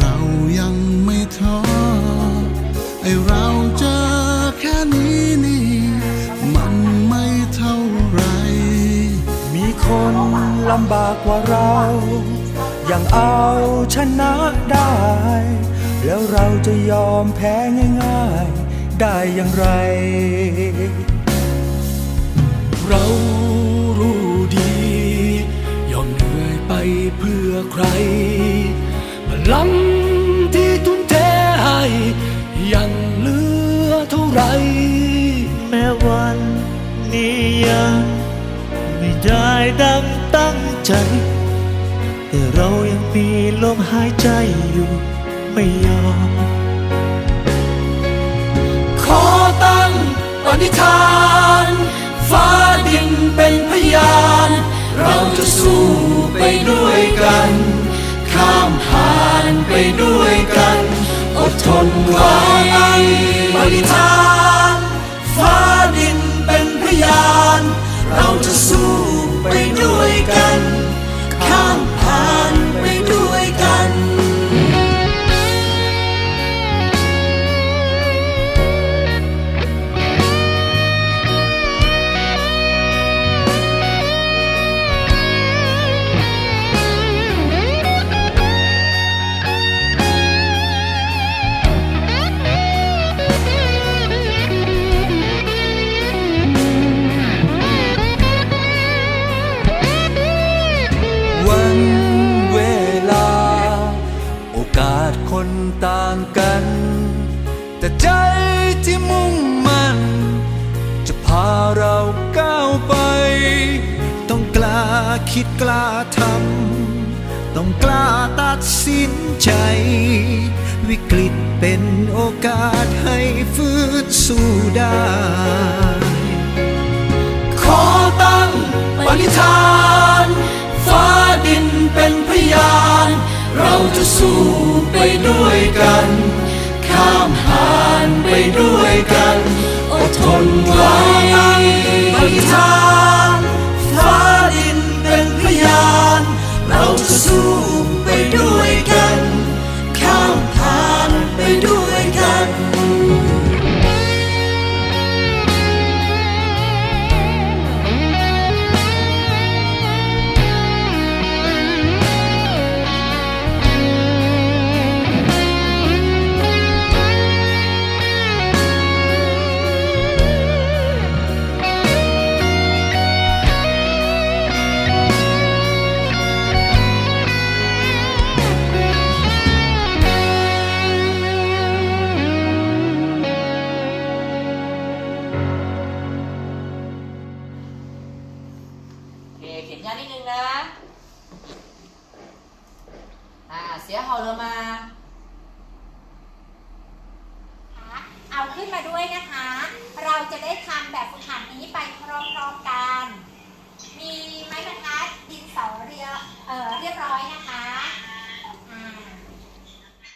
เรายังไม่ท้อไอเราเจอแค่นี้นี่ มันไม่เท่าไร มีคนลำบากกว่าเรา ยังเอาชนะได้ แล้วเราจะยอมแพ้ง่ายๆ ได้อย่างไร เรารู้ดี ยอมเหนื่อยไปเพื่อใคร ลังที่ทุ่มเทให้ยังเหลือเท่าไหรแม้วันนี้ยังไม่ได้ดังตั้งใจ แต่เรายังมีลมหายใจอยู่ไม่ยอม ขอตั้งปณิธาน ฟ้าดินเป็นพยาน เราจะสู้ไปด้วยกันข้ามผ่านไป ด้วยกัน อดทนไว้ปฏิทานฟ้าดินเป็นพยาน เราจะสู้ไปด้วยกัน คนต่างกัน แต่ใจที่มุ่งมั่น จะพาเราก้าวไป ต้องกล้าคิดกล้าทำต้องกล้าตัดสินใจ วิกฤตเป็นโอกาสให้ฟื้นสู้ได้ ขอตั้งปณิธาน จะสู้ไปด้วยกัน ข้ามผ่านไปด้วยกันอดทนไว้ปฏิทานฟ้าดินเป็นพยาน เราจะสู้ไปด้วยกัน ข้ามผ่านไปด้วย นี้นิดนึงนะ อ่า เสียหอเรือมา เอาขึ้นมาด้วยนะคะ เราจะได้ทำแบบฝึกหัดนี้ไปพร้อมๆ